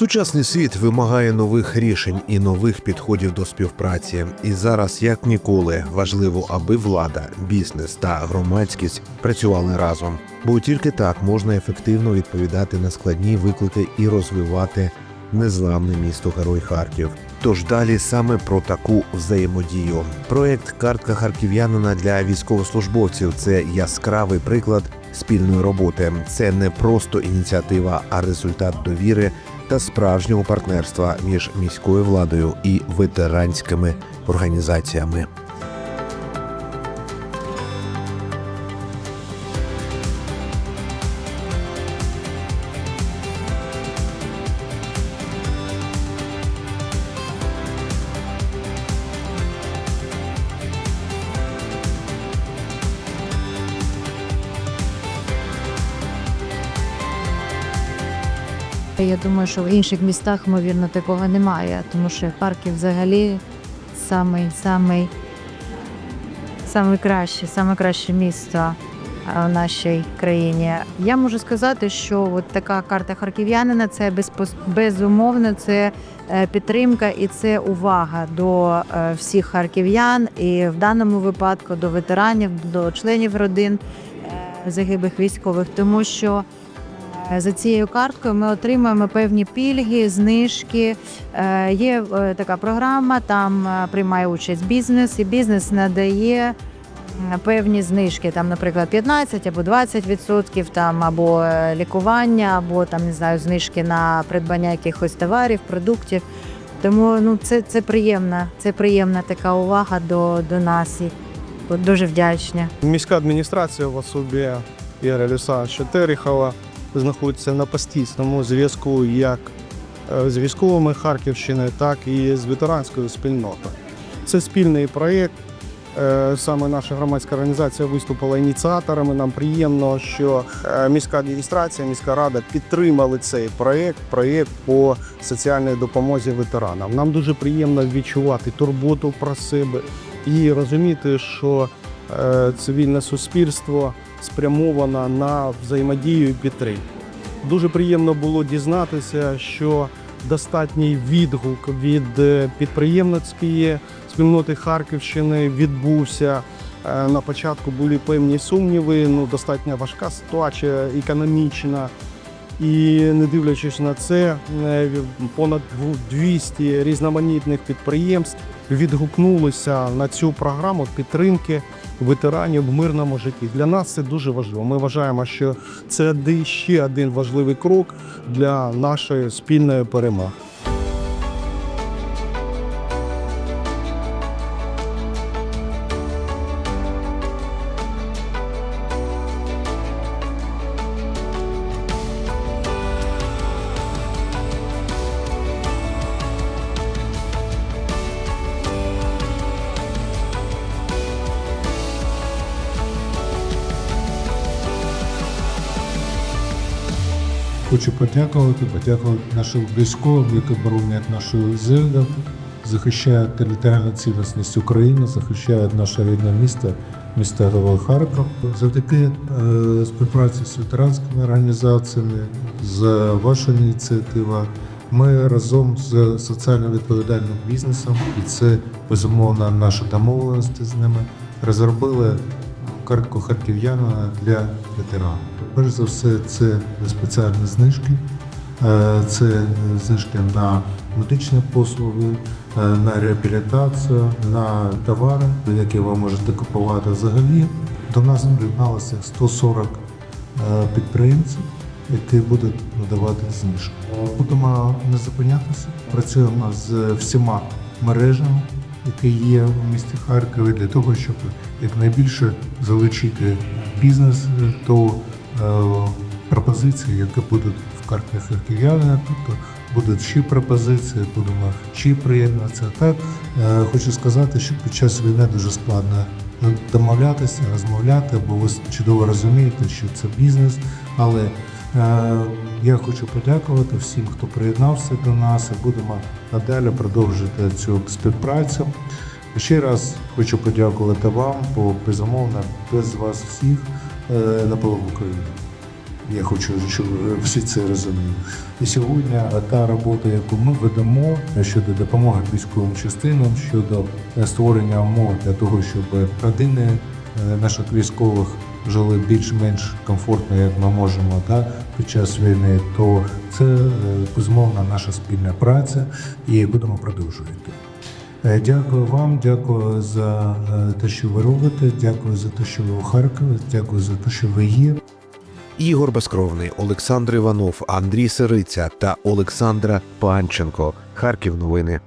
Сучасний світ вимагає нових рішень і нових підходів до співпраці. І зараз, як ніколи, важливо, аби влада, бізнес та громадськість працювали разом, бо тільки так можна ефективно відповідати на складні виклики і розвивати незламне місто Герой Харків. Тож далі саме про таку взаємодію. Проект Картка харків'янина для військовослужбовців це яскравий приклад спільної роботи. Це не просто ініціатива, а результат довіри та справжнього партнерства між міською владою і ветеранськими організаціями. Я думаю, що в інших містах, ймовірно, такого немає, тому що Харків взагалі самий, самий, самий кращий, саме краще місто в нашій країні. Я можу сказати, що от така карта харків'янина це безумовно, це е, підтримка і це увага до е, всіх харків'ян, і в даному випадку до ветеранів, до членів родин е, загиблих військових, тому що. Е, За цією карткою ми отримуємо певні пільги, знижки. Е, Є е, така програма, там приймає участь бізнес, і бізнес надає певні знижки, там, наприклад, 15 або 20 відсотків, там або лікування, або там не знаю, знижки на придбання якихось товарів, продуктів. Тому ну це, це приємна, це приємна така увага до, до нас. І дуже вдячна. Міська адміністрація в особі Ігоря Олександровича Терехова знаходиться на постійному зв'язку як е, з військовими Харківщини, так і з ветеранською спільнотою. Це спільний проєкт. Е, Саме наша громадська організація виступила ініціаторами. Нам приємно, що е, міська адміністрація, міська рада підтримали цей проєкт, проєкт по соціальній допомозі ветеранам. Нам дуже приємно відчувати турботу про себе і розуміти, що цивільне суспільство спрямовано на взаємодію і підтримку. Дуже приємно було дізнатися, що достатній відгук від е, підприємницької спільноти Харківщини відбувся. Е, На початку були певні сумніви, ну достатньо важка ситуація економічна. І не дивлячись на це, е, понад 200 різноманітних підприємств відгукнулися на цю програму підтримки ветеранів в мирному житті. Для нас це дуже важливо. Ми вважаємо, що це ще один важливий крок для нашої спільної перемоги. Хочу подякувати, подякувати нашим військовим, які боронять нашу землю, захищають територіальну цілісність України, захищають наше рідне місто, місто Герой Харків. Завдяки е, співпраці з ветеранськими організаціями, з вашою ініціативою, ми разом з соціально відповідальним бізнесом, і це безумовно наші домовленості з ними, розробили картку харків'янина для ветеранів. Перш за все, це спеціальні знижки, Е, це знижки на медичні послуги, е, на реабілітацію, на товари, які ви можете купувати взагалі. До нас приєдналося 140 е, підприємців, які будуть надавати знижку. Будемо не зупинятися, працюємо з всіма мережами, які є в місті Харкові, для того, щоб якнайбільше залучити бізнес до е, пропозицій, які будуть в карті харків'янина. Тобто будуть ще пропозиції, будемо ще приєднатися. Так е, хочу сказати, що під час війни дуже складно домовлятися, розмовляти, бо ви чудово розумієте, що це бізнес, але Я хочу подякувати всім, хто приєднався до нас, і будемо надалі продовжувати цю співпрацю. Ще раз хочу подякувати вам, бо безумовно без вас всіх е, не було б України. Я хочу, щоб всі це розуміли. І сьогодні та робота, яку ми ведемо щодо допомоги військовим частинам, щодо створення умов для того, щоб родини е, наших військових жили більш-менш комфортно, як ми можемо да, під час війни, то це е, безумовно наша спільна праця і будемо продовжувати. Е, Дякую вам, дякую за е, те, що ви робите. Дякую за те, що ви у Харкові. Дякую за те, що ви є. Ігор Безкровний, Олександр Іванов, Андрій Сириця та Олександра Панченко. Харків новини.